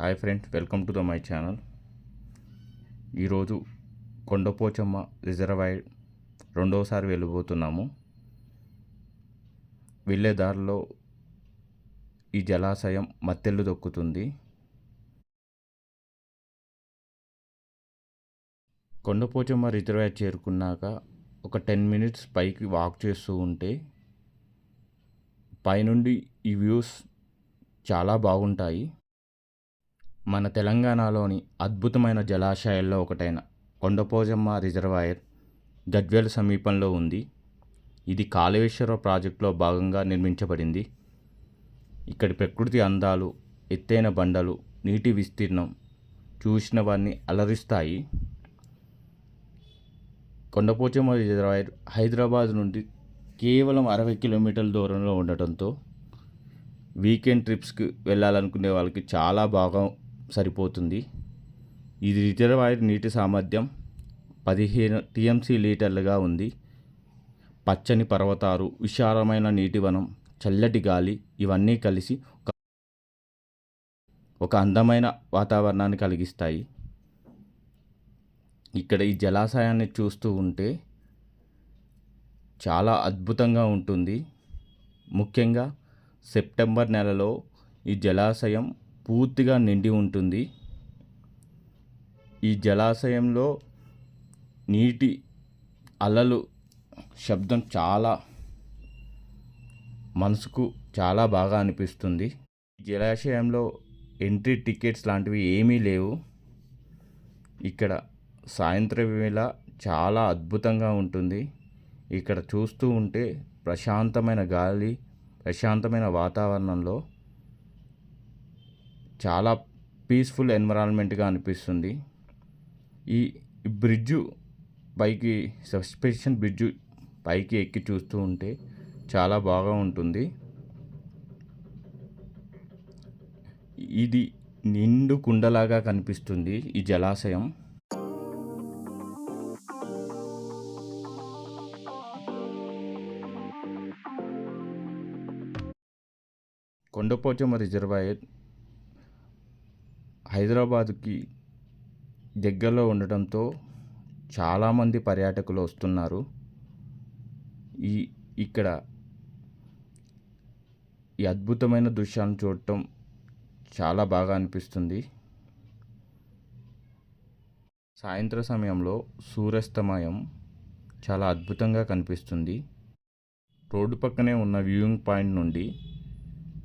Hi friends welcome to the my channel. ఈరోజు Kondapochamma reservoir రెండవసారి వెళ్ళిపోతున్నాము వెళ్ళే దారిలో ఈ జలాశయం మత్తెళ్ళు దొక్కుతుంది కొండపోచమ్మ రిజర్వాయర్ చేరుకున్నాక ఒక టెన్ మినిట్స్ పైకి వాక్ చేస్తూ ఉంటే పైనుండి ఈ వ్యూస్ చాలా బాగుంటాయి. మన తెలంగాణలోని అద్భుతమైన జలాశయాల్లో ఒకటైన కొండపోజమ్మ రిజర్వాయర్ గద్వేల్ సమీపంలో ఉంది. ఇది కాళేశ్వర ప్రాజెక్టులో భాగంగా నిర్మించబడింది. ఇక్కడి ప్రకృతి అందాలు ఎత్తైన బండలు నీటి విస్తీర్ణం చూసిన వారిని అలరిస్తాయి. కొండపోచమ్మ రిజర్వాయర్ హైదరాబాద్ నుండి కేవలం అరవై కిలోమీటర్ల దూరంలో ఉండటంతో వీకెండ్ ట్రిప్స్కి వెళ్ళాలనుకునే వాళ్ళకి చాలా బాగా సరిపోతుంది. ఇది రిజర్వాయర్ నీటి సామర్థ్యం పదిహేను టీఎంసీ లీటర్లుగా ఉంది. పచ్చని పర్వతాలు విశాలమైన నీటివనం చల్లటి గాలి ఇవన్నీ కలిసి ఒక ఒక అందమైన వాతావరణాన్ని కలిగిస్తాయి. ఇక్కడ ఈ జలాశయాన్ని చూస్తూ ఉంటే చాలా అద్భుతంగా ఉంటుంది. ముఖ్యంగా సెప్టెంబర్ నెలలో ఈ జలాశయం పూర్తిగా నిండి ఉంటుంది. ఈ జలాశయంలో నీటి అలలు శబ్దం చాలా మనసుకు చాలా బాగా అనిపిస్తుంది. జలాశయంలో ఎంట్రీ టికెట్స్ లాంటివి ఏమీ లేవు. ఇక్కడ సాయంత్రం వేళ చాలా అద్భుతంగా ఉంటుంది. ఇక్కడ చూస్తూ ఉంటే ప్రశాంతమైన గాలి ప్రశాంతమైన వాతావరణంలో చాలా పీస్ఫుల్ ఎన్విరాన్మెంట్గా అనిపిస్తుంది. ఈ బ్రిడ్జు పైకి సస్పెన్షన్ బ్రిడ్జు పైకి ఎక్కి చూస్తూ ఉంటే చాలా బాగా ఉంటుంది. ఇది నిండు కుండలాగా కనిపిస్తుంది ఈ జలాశయం. కొండపోచమ్మ రిజర్వాయర్ హైదరాబాద్కి దగ్గరలో ఉండటంతో చాలామంది పర్యాటకులు వస్తున్నారు. ఈ ఇక్కడ ఈ అద్భుతమైన దృశ్యాలను చూడటం చాలా బాగా అనిపిస్తుంది. సాయంత్ర సమయంలో సూర్యాస్తమయం చాలా అద్భుతంగా కనిపిస్తుంది. రోడ్డు పక్కనే ఉన్న వ్యూయింగ్ పాయింట్ నుండి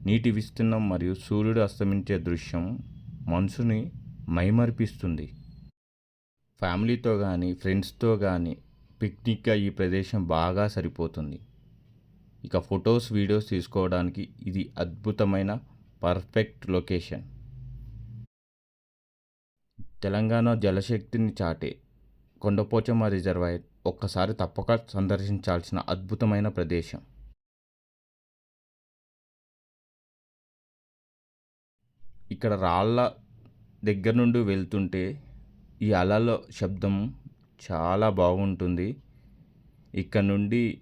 నీటి విస్తీర్ణం మరియు సూర్యుడు అస్తమించే దృశ్యం మనసుని మైమరిపిస్తుంది. ఫ్యామిలీతో కానీ ఫ్రెండ్స్తో కానీ పిక్నిక్గా ఈ ప్రదేశం బాగా సరిపోతుంది. ఇక ఫొటోస్ వీడియోస్ తీసుకోవడానికి ఇది అద్భుతమైన పర్ఫెక్ట్ లొకేషన్. తెలంగాణ జలశక్తిని చాటే కొండపోచమ్మ రిజర్వాయర్ ఒక్కసారి తప్పక సందర్శించాల్సిన అద్భుతమైన ప్రదేశం. ఇక్కడ రాళ్ళ దగ్గర నుండి వెళ్తుంటే ఈ అలల శబ్దం చాలా బాగుంటుంది. ఇక్కడ నుండి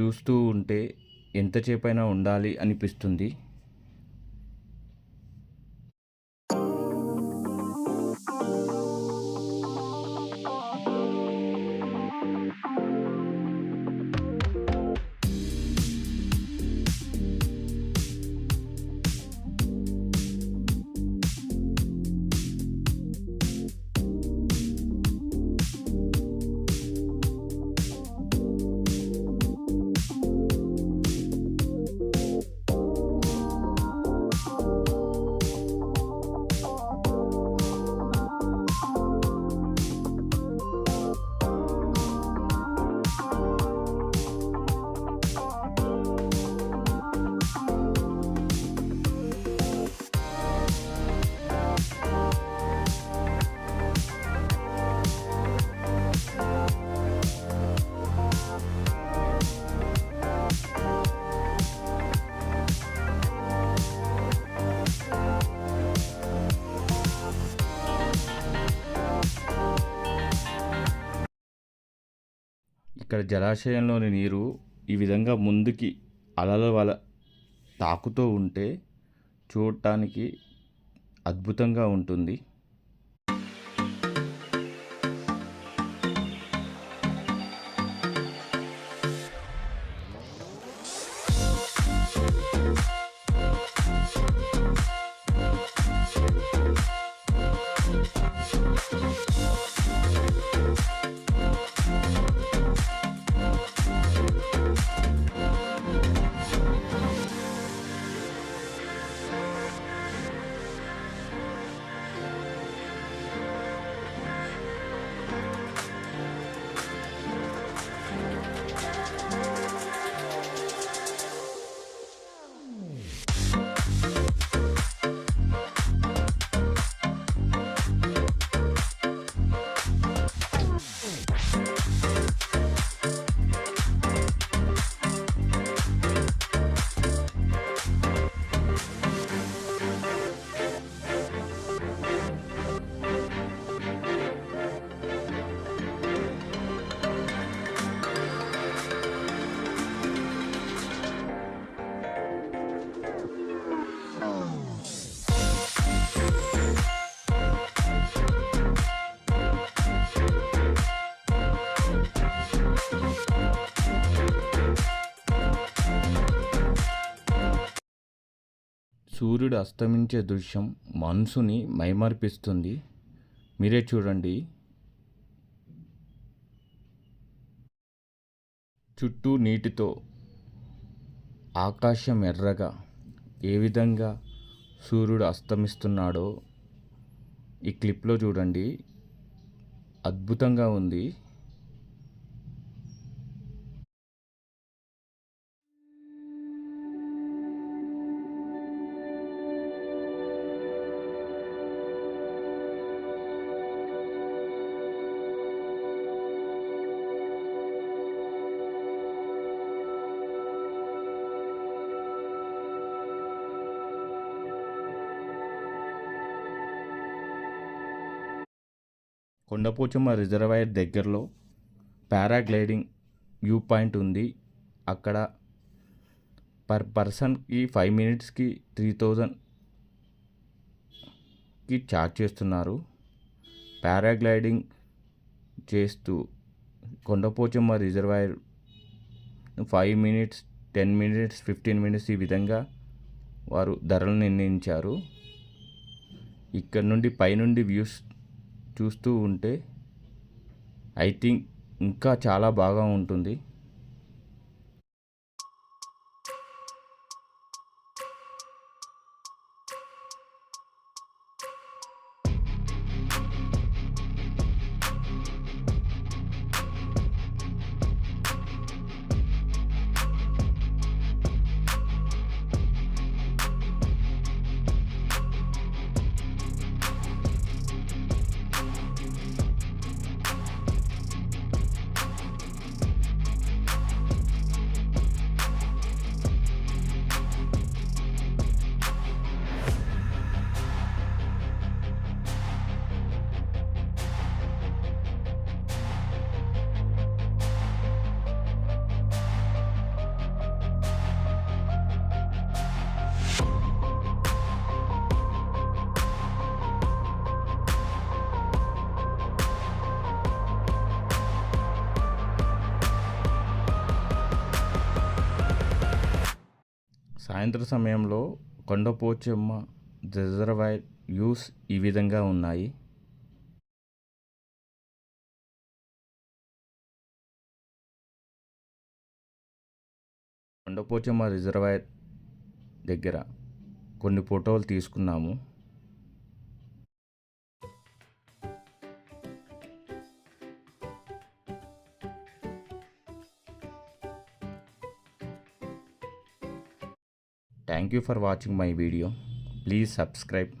చూస్తూ ఉంటే ఎంతసేపైనా ఉండాలి అనిపిస్తుంది. ఇక్కడ జలాశయంలోని నీరు ఈ విధంగా ముందుకి అలల వల తాకుతూ ఉంటే చూడటానికి అద్భుతంగా ఉంటుంది. సూర్యుడు అస్తమించే దృశ్యం మనసుని మైమర్పిస్తుంది. మీరే చూడండి. చుట్టూ నీటితో ఆకాశం ఎర్రగా ఏ విధంగా సూర్యుడు అస్తమిస్తున్నాడో ఈ క్లిప్లో చూడండి. అద్భుతంగా ఉంది. కొండపోచమ్మ రిజర్వాయర్ దగ్గరలో పారాగ్లైడింగ్ వ్యూ పాయింట్ ఉంది. అక్కడ పర్ పర్సన్కి ఫైవ్ మినిట్స్కి త్రీ థౌజండ్కి ఛార్జ్ చేస్తున్నారు. పారాగ్లైడింగ్ చేస్తూ Kondapochamma reservoir five minutes ten minutes fifteen minutes ఈ విధంగా వారు ధరలు నిర్ణయించారు. ఇక్కడ నుండి పైనుండి వ్యూస్ చూస్తూ ఉంటే ఐ థింక్ ఇంకా చాలా బాగా ఉంటుంది. సాయంత్ర సమయంలో కొండపోచమ్మ రిజర్వాయర్ వ్యూస్ ఈ విధంగా ఉన్నాయి. కొండపోచమ్మ రిజర్వాయర్ దగ్గర కొన్ని ఫోటోలు తీసుకున్నాము. Thank you for watching my video. Please subscribe.